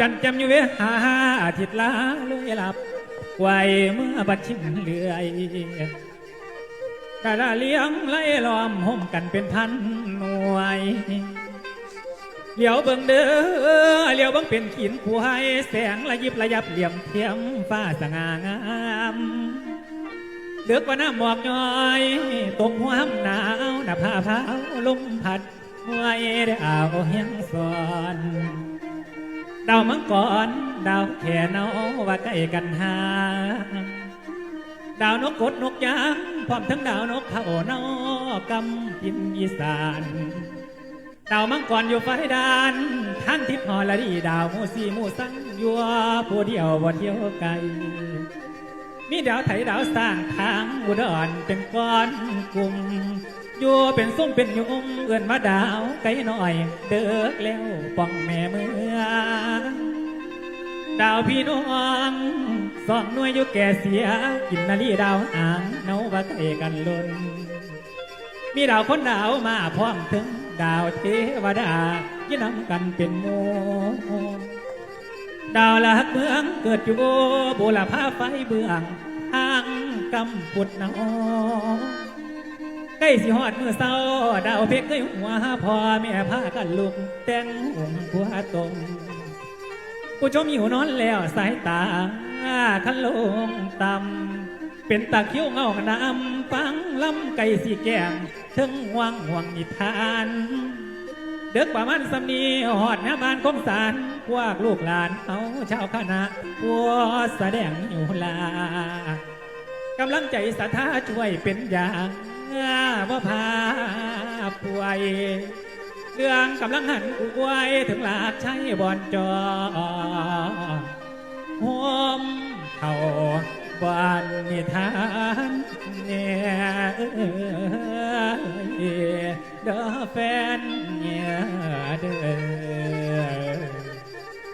จันจำอยู่เวหาอาทิตย์ลาเลยหลับไว้เมื่อบัดชิมเลื่อยดาราเลี้ยงไล่ล้อมห่มกันเป็นพันหน่วยเหลียวเบิ่งเด้อเหลียวเบิ่งเป็นขีนควายแสงระยิบระยับเหลี่ยมเทียมฟ้าสง่างามเลือกว่าน้ำหมอกย้อยตกหัวหนาวหน้าผ้าเผาลมพัดหวยได้อาวเฮียงสอน ดาวมังกรดาวแขนเอาว่าใกล้กันหาดาวนกกดนกยางพร้อมทั้งดาวนกเขานอกำพินอีสานดาวมังกรอยู่ไฟดานทั้งทิพย์หอละดีดาวมูสีมูสังยัวผู้เดียวบ่เที่ยวไกลมีดาวไถดาวสร้างทางอุดรเป็นก้อนกลุ่มอยู่เป็นส้มเป็นยุงเอื่นมาดาวไกลหน่อย เด้อแล้วป้องแม่เมือ ดาวพี่น้องสองหน่วยอยู่แก่เสีย กินนาลีดาวอ่างเนาว่าไกลกันล้นมีดาวคนดาวมาพร้อมถึงดาวเทวดายินำกันเป็นโมดาวลักเมืองเกิดอยู่บุรพาไฟเบื้องทางกำปุดนองใกล้สิฮอดมือเศร้า ดาวเพกเคยหัวพ่อแม่พากันลุกแต่งหุ่มผัวตรง ผู้ชมอยู่นอนแล้วสายตาคันลงต่ำเป็นตาคิ้ยวเงาน้ำฟังลำไก่สีแกงถึงห่วงห่วงนิทาน เด็กประมาณสำนีหอดหน้าบ้านคมสารพวกลูกหลานเอาชาวคณะพวกแสดงอยู่ลากำลังใจศรัทธาช่วยเป็นอย่างว่าพาป่วย เรื่องกำลังหันอวยถึงหลากใช้บอนจอหอมเข่าบ้านนิทานเนี่ยเด้อแฟนเนี่ยเด้อ